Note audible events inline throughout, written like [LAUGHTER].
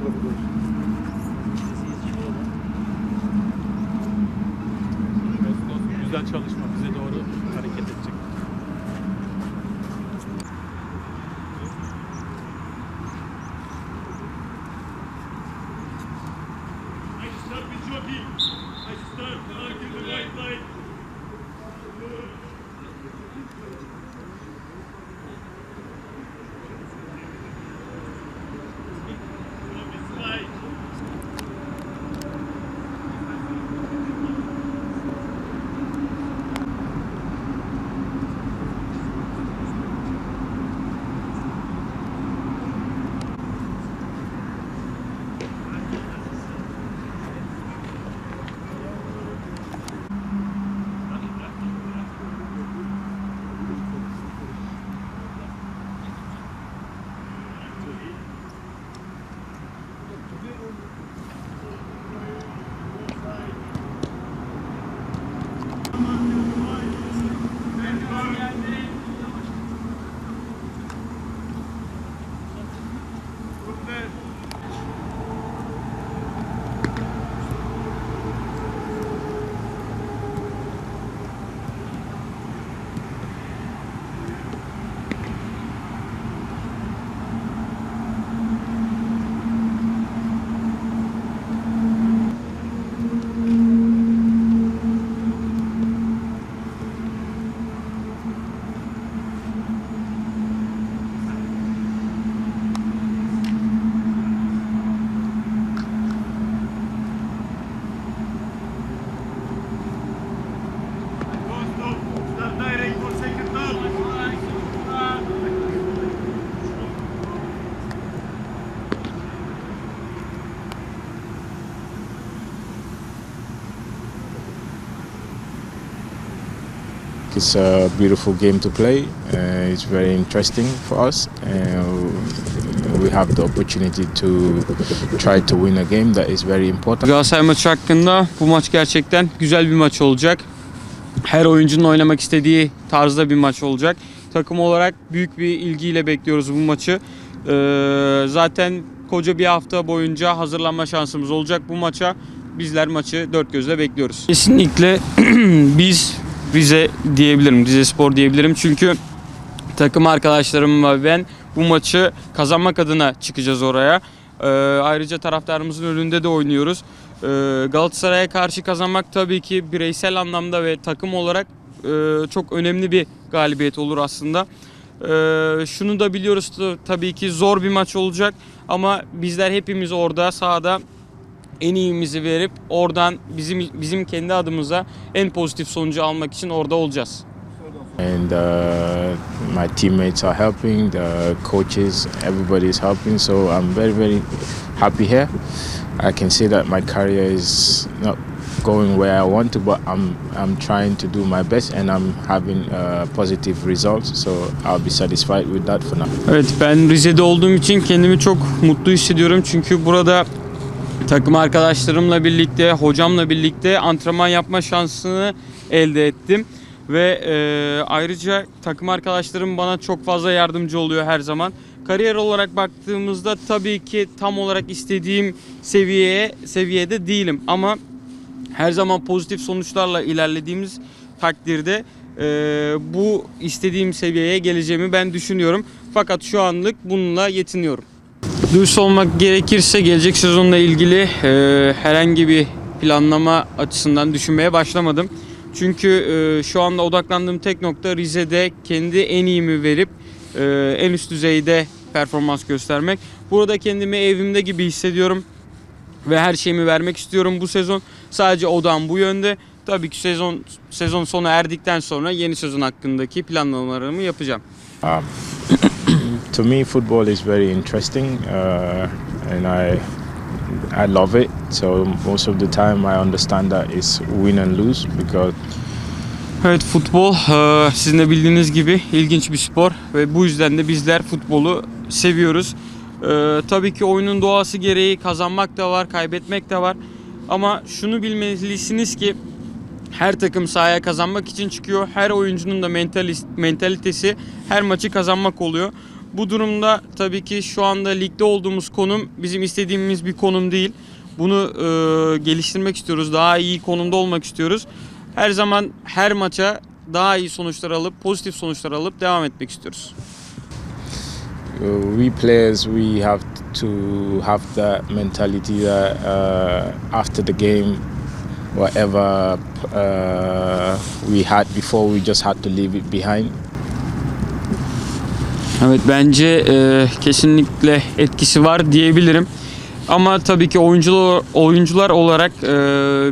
doğru. Güzel çalışma bize doğru hareket edecek. Nice start start. Argue the right line. It's a beautiful game to play. Uh, it's very interesting for us. Uh, we have the opportunity to try to win a game that is very important. Galatasaray maçı hakkında bu maç gerçekten güzel bir maç olacak. Her oyuncunun oynamak istediği tarzda bir maç olacak. Takım olarak büyük bir ilgiyle bekliyoruz bu maçı. Ee, zaten koca bir hafta boyunca hazırlanma şansımız olacak bu maça. Bizler maçı dört gözle bekliyoruz. Kesinlikle [CLEARS THROAT] biz Rize diyebilirim, Rize Spor diyebilirim. Çünkü takım arkadaşlarım ve ben bu maçı kazanmak adına çıkacağız oraya. Ee, ayrıca taraftarımızın önünde de oynuyoruz. Ee, Galatasaray'a karşı kazanmak tabii ki bireysel anlamda ve takım olarak e, çok önemli bir galibiyet olur aslında. Ee, şunu da biliyoruz tabii ki zor bir maç olacak ama bizler hepimiz orada sahada en iyimizi verip oradan bizim bizim kendi adımıza en pozitif sonucu almak için orada olacağız. And uh, my teammates are helping, the coaches, everybody is helping. So I'm very, very happy here. I can say that my career is not going where I want to, but I'm I'm trying to do my best, and I'm having uh, positive results. So I'll be satisfied with that for now. Evet ben Rize'de olduğum için kendimi çok mutlu hissediyorum. Çünkü burada takım arkadaşlarımla birlikte, hocamla birlikte antrenman yapma şansını elde ettim. Ve e, ayrıca takım arkadaşlarım bana çok fazla yardımcı oluyor her zaman. Kariyer olarak baktığımızda tabii ki tam olarak istediğim seviyeye seviyede değilim ama her zaman pozitif sonuçlarla ilerlediğimiz takdirde e, bu istediğim seviyeye geleceğimi ben düşünüyorum. Fakat şu anlık bununla yetiniyorum. Dürüst olmak gerekirse gelecek sezonla ilgili e, herhangi bir planlama açısından düşünmeye başlamadım. Çünkü e, şu anda odaklandığım tek nokta Rize'de kendi en iyimi verip e, en üst düzeyde performans göstermek. Burada kendimi evimde gibi hissediyorum ve her şeyimi vermek istiyorum bu sezon. Sadece odam bu yönde. Tabii ki sezon sezon sona erdikten sonra yeni sezon hakkındaki planlamalarımı yapacağım. Um, to me, football is very interesting, uh, and I I love it. So most of the time, I understand that it's win and lose because Evet futbol e, sizin de bildiğiniz gibi ilginç bir spor ve bu yüzden de bizler futbolu seviyoruz. E, tabii ki oyunun doğası gereği kazanmak da var, kaybetmek de var. Ama şunu bilmelisiniz ki her takım sahaya kazanmak için çıkıyor. Her oyuncunun da mentalis- mentalitesi her maçı kazanmak oluyor. Bu durumda tabii ki şu anda ligde olduğumuz konum bizim istediğimiz bir konum değil. Bunu e, geliştirmek istiyoruz. Daha iyi konumda olmak istiyoruz. Her zaman her maça daha iyi sonuçlar alıp, pozitif sonuçlar alıp devam etmek istiyoruz. Uh, we players we have to have that mentality that uh, after the game whatever uh, we had before we just had to leave it behind Evet bence e, kesinlikle etkisi var diyebilirim. Ama tabii ki oyuncular oyuncular olarak e,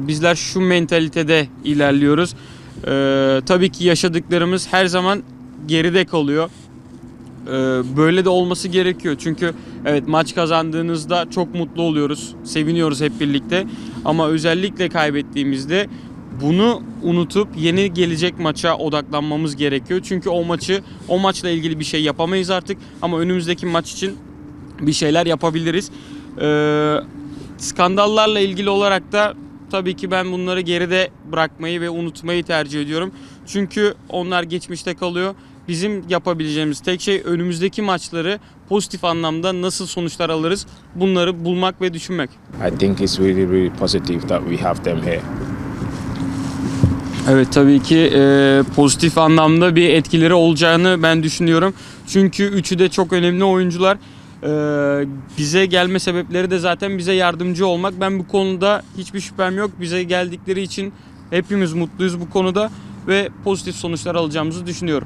bizler şu mentalitede ilerliyoruz. E, tabii ki yaşadıklarımız her zaman geride kalıyor. E, böyle de olması gerekiyor. Çünkü evet maç kazandığınızda çok mutlu oluyoruz. Seviniyoruz hep birlikte. Ama özellikle kaybettiğimizde bunu unutup yeni gelecek maça odaklanmamız gerekiyor. Çünkü o maçı o maçla ilgili bir şey yapamayız artık ama önümüzdeki maç için bir şeyler yapabiliriz. Ee, skandallarla ilgili olarak da tabii ki ben bunları geride bırakmayı ve unutmayı tercih ediyorum. Çünkü onlar geçmişte kalıyor. Bizim yapabileceğimiz tek şey önümüzdeki maçları pozitif anlamda nasıl sonuçlar alırız bunları bulmak ve düşünmek. I think it's really really positive that we have them here Evet tabii ki e, pozitif anlamda bir etkileri olacağını ben düşünüyorum. Çünkü üçü de çok önemli oyuncular. E, bize gelme sebepleri de zaten bize yardımcı olmak. Ben bu konuda hiçbir şüphem yok. Bize geldikleri için hepimiz mutluyuz bu konuda ve pozitif sonuçlar alacağımızı düşünüyorum.